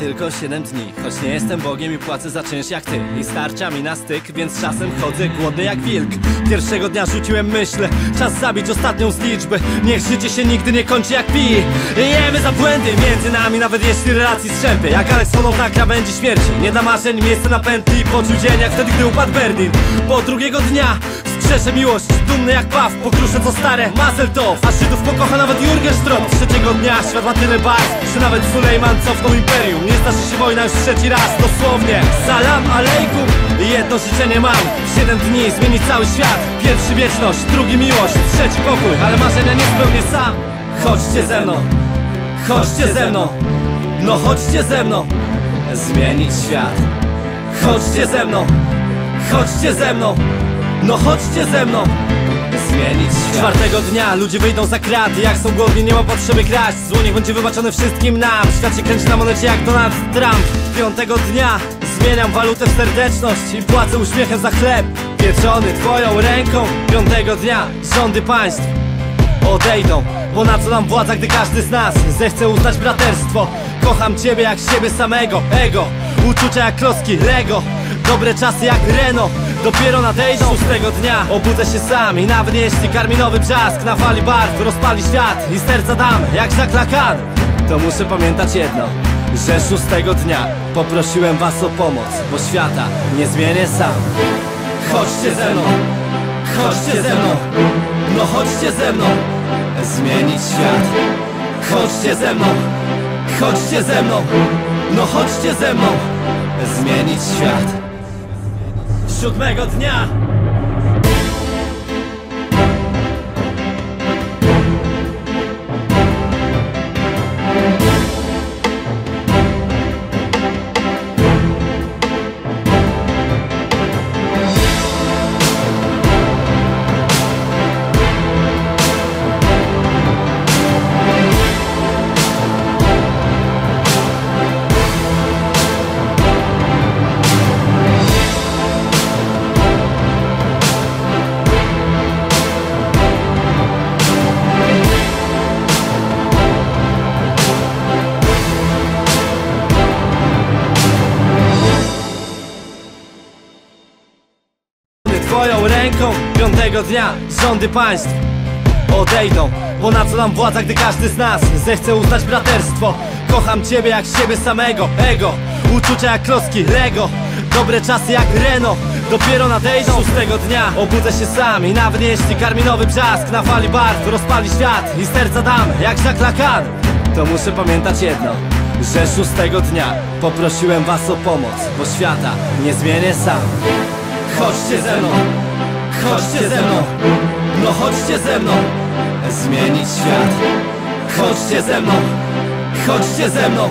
tylko 7 dni. Choć nie jestem Bogiem i płacę za czynsz jak ty. I starcza mi na styk, więc czasem chodzę głodny jak wilk. Pierwszego dnia rzuciłem myśl Czas zabić ostatnią z liczby. Niech życie się nigdy nie kończy jak pi. Jemy za błędy między nami Nawet jeśli relacji strzępy. Jak Alex Honnold na krawędzi śmierci. Nie da marzeń miejsce na pętli Poczuł dzień jak wtedy, gdy upadł Berlin. Po drugiego dnia Strzeszę miłość, dumny jak paw Pokruszę co stare, Mazeltov A Żydów pokocha nawet Jurgen Strom Trzeciego dnia świat ma tyle barw Że nawet Sulejman cofnął imperium. Nie zdarzy się wojna już trzeci raz Dosłownie, salam alejkum Jedno życzenie mam. Siedem dni zmieni cały świat. Pierwszy wieczność, drugi miłość Trzeci pokój, ale marzenia nie spełnię sam. Chodźcie ze mną Chodźcie ze mną. No chodźcie ze mną. Zmienić świat. Chodźcie ze mną Chodźcie ze mną No chodźcie ze mną. Zmienić świat. Czwartego dnia ludzie wyjdą za kraty Jak są głodni nie ma potrzeby kraść. Zło niech będzie wybaczone wszystkim nam. Świat się kręci na monecie jak Donald Trump. Piątego dnia zmieniam walutę w serdeczność I płacę uśmiechem za chleb. Pieczony twoją ręką. Piątego dnia rządy państw odejdą. Bo na co nam władza, gdy każdy z nas zechce uznać braterstwo? Kocham ciebie jak siebie samego, ego. Uczucia jak kloski, Lego Dobre czasy jak Renault Dopiero nadejdą. Szóstego dnia Obudzę się sam i nawet jeśli karminowy brzask Na fali barw rozpali świat I serca dam jak Jacques Lacan. To muszę pamiętać jedno Że szóstego dnia poprosiłem was o pomoc Bo świata nie zmienię sam. Chodźcie ze mną Chodźcie ze mną, no chodźcie ze mną Zmienić świat. Chodźcie ze mną, chodźcie ze mną No chodźcie ze mną Zmienić świat Siódmego dnia Twoją ręką Piątego dnia rządy państw odejdą Bo na co nam władza, gdy każdy z nas zechce uznać braterstwo? Kocham ciebie jak siebie samego, ego Uczucia jak kloski, Lego Dobre czasy jak Renault Dopiero nadejdą. Szóstego dnia Obudzę się sam i nawet jeśli karminowy brzask Na fali barw rozpali świat I serca dam jak Jacques Lacan To muszę pamiętać jedno Że szóstego dnia poprosiłem was o pomoc Bo świata nie zmienię sam Chodźcie ze mną, chodźcie ze mną, no chodźcie ze mną. Zmienić świat. Chodźcie ze mną, chodźcie ze mną,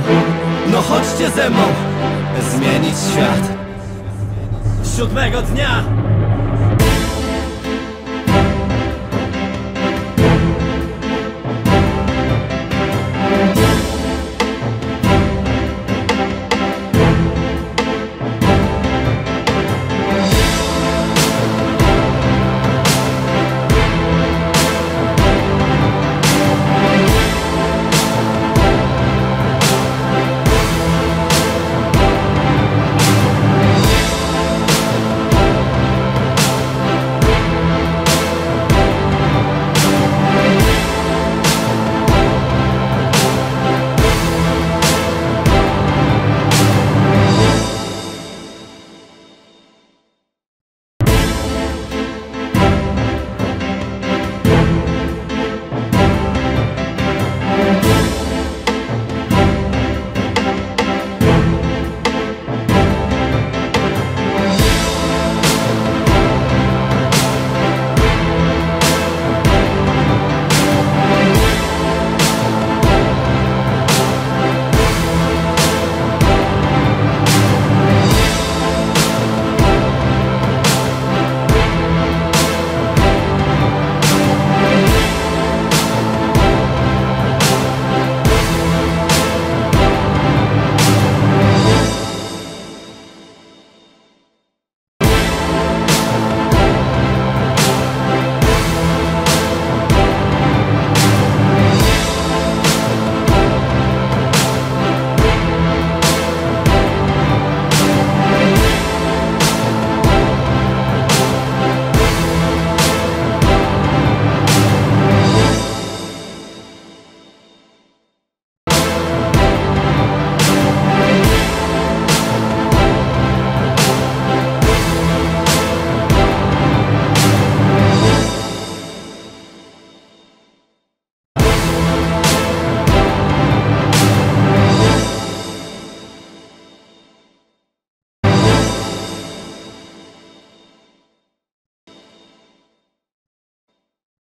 no chodźcie ze mną. Zmienić świat. Siódmego dnia